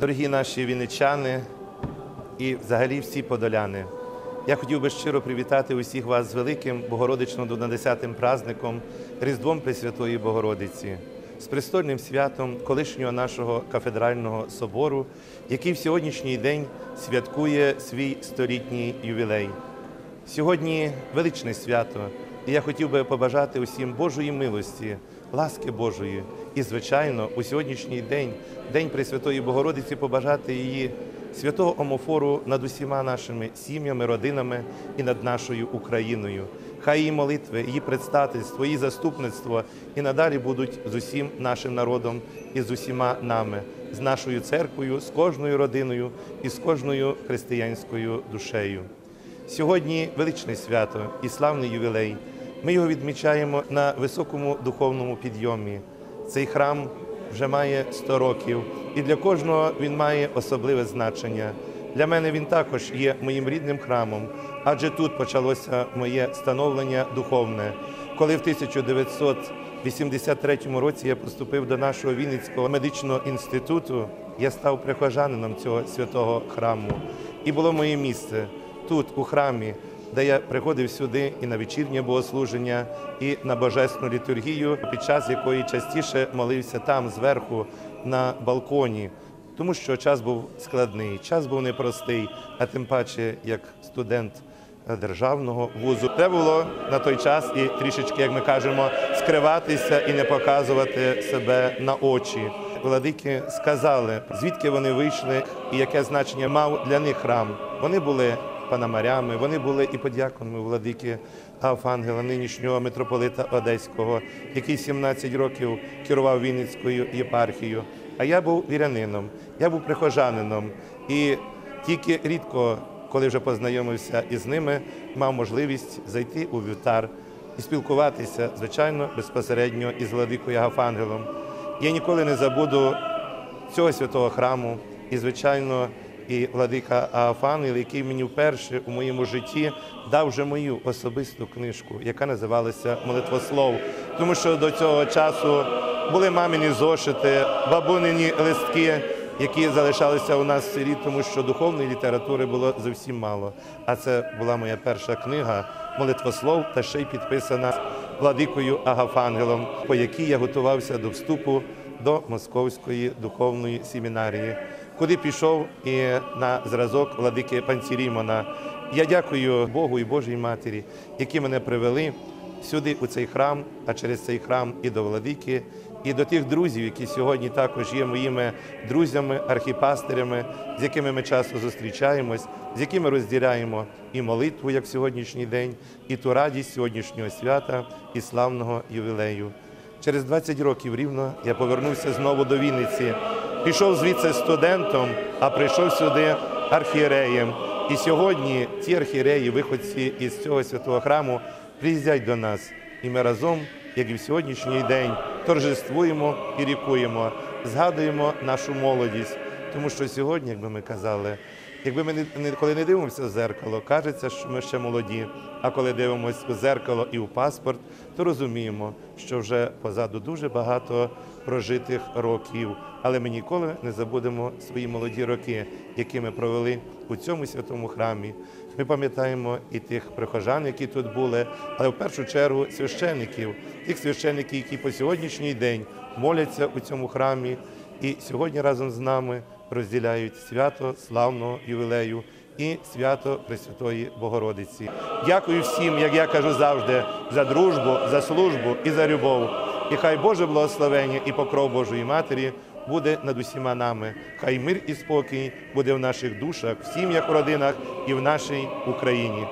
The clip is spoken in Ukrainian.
Дорогі наші вінничани і взагалі всі подоляни. Я хотів би щиро привітати усіх вас з великим Богородично-12 праздником Різдвом Пресвятої Богородиці, з престольним святом колишнього нашого кафедрального собору, який в сьогоднішній день святкує свій столітній ювілей. Сьогодні величне свято, і я хотів би побажати усім Божої милості, ласки Божої, і, звичайно, у сьогоднішній день, День Пресвятої Богородиці, побажати її святого омофору над усіма нашими сім'ями, родинами і над нашою Україною. Хай її молитви, її предстательство, її заступництво і надалі будуть з усім нашим народом і з усіма нами, з нашою церквою, з кожною родиною і з кожною християнською душею. Сьогодні величне свято і славний ювілей. Ми його відмічаємо на високому духовному підйомі. Цей храм вже має 100 років, і для кожного він має особливе значення. Для мене він також є моїм рідним храмом, адже тут почалося моє становлення духовне. Коли в 1983 році я поступив до нашого Вінницького медичного інституту, я став прихожанином цього святого храму. І було моє місце тут, у храмі, де я приходив сюди і на вечірнє богослуження, і на божественну літургію, під час якої частіше молився там, зверху, на балконі. Тому що час був складний, час був непростий, а тим паче як студент е, державного вузу. Треба було на той час і трішечки, як ми кажемо, скриватися і не показувати себе на очі. Владики сказали, звідки вони вийшли і яке значення мав для них храм. Вони були панамарями, вони були і подяконами владики Афангела, нинішнього митрополита Одеського, який 17 років керував Вінницькою єпархією. А я був вірянином, я був прихожанином. І тільки рідко, коли вже познайомився із ними, мав можливість зайти у вівтар і спілкуватися, звичайно, безпосередньо із владикою Агафангелом. Я ніколи не забуду цього святого храму і, звичайно, і владика Агафангел, який мені вперше у моєму житті дав вже мою особисту книжку, яка називалася Молитвослов. Тому що до цього часу були мамині зошити, бабунині листки, які залишалися у нас в селі, тому що духовної літератури було зовсім мало. А це була моя перша книга Молитвослов, та ще й підписана владикою Агафангелом, по якій я готувався до вступу до Московської духовної семінарії, куди пішов і на зразок владики Панцірімона. Я дякую Богу і Божій Матері, які мене привели сюди, у цей храм, а через цей храм і до владики, і до тих друзів, які сьогодні також є моїми друзями, архіпастерями, з якими ми часто зустрічаємось, з якими розділяємо і молитву, як сьогоднішній день, і ту радість сьогоднішнього свята і славного ювілею. Через 20 років рівно я повернувся знову до Вінниці. Пішов звідси студентом, а прийшов сюди архієреєм. І сьогодні ці архієреї, виходці із цього святого храму, приїздять до нас. І ми разом, як і в сьогоднішній день, торжествуємо і рікуємо, згадуємо нашу молодість. Тому що сьогодні, як би ми казали, якби ми коли не дивимося в зеркало, кажеться, що ми ще молоді. А коли дивимося у зеркало і у паспорт, то розуміємо, що вже позаду дуже багато прожитих років. Але ми ніколи не забудемо свої молоді роки, які ми провели у цьому святому храмі. Ми пам'ятаємо і тих прихожан, які тут були, але в першу чергу священиків, тих священиків, які по сьогоднішній день моляться у цьому храмі, і сьогодні разом з нами розділяють свято славного ювілею і свято Пресвятої Богородиці. Дякую всім, як я кажу завжди, за дружбу, за службу і за любов. І хай Боже благословення і покров Божої Матері буде над усіма нами. Хай мир і спокій буде в наших душах, в сім'ях, в родинах і в нашій Україні.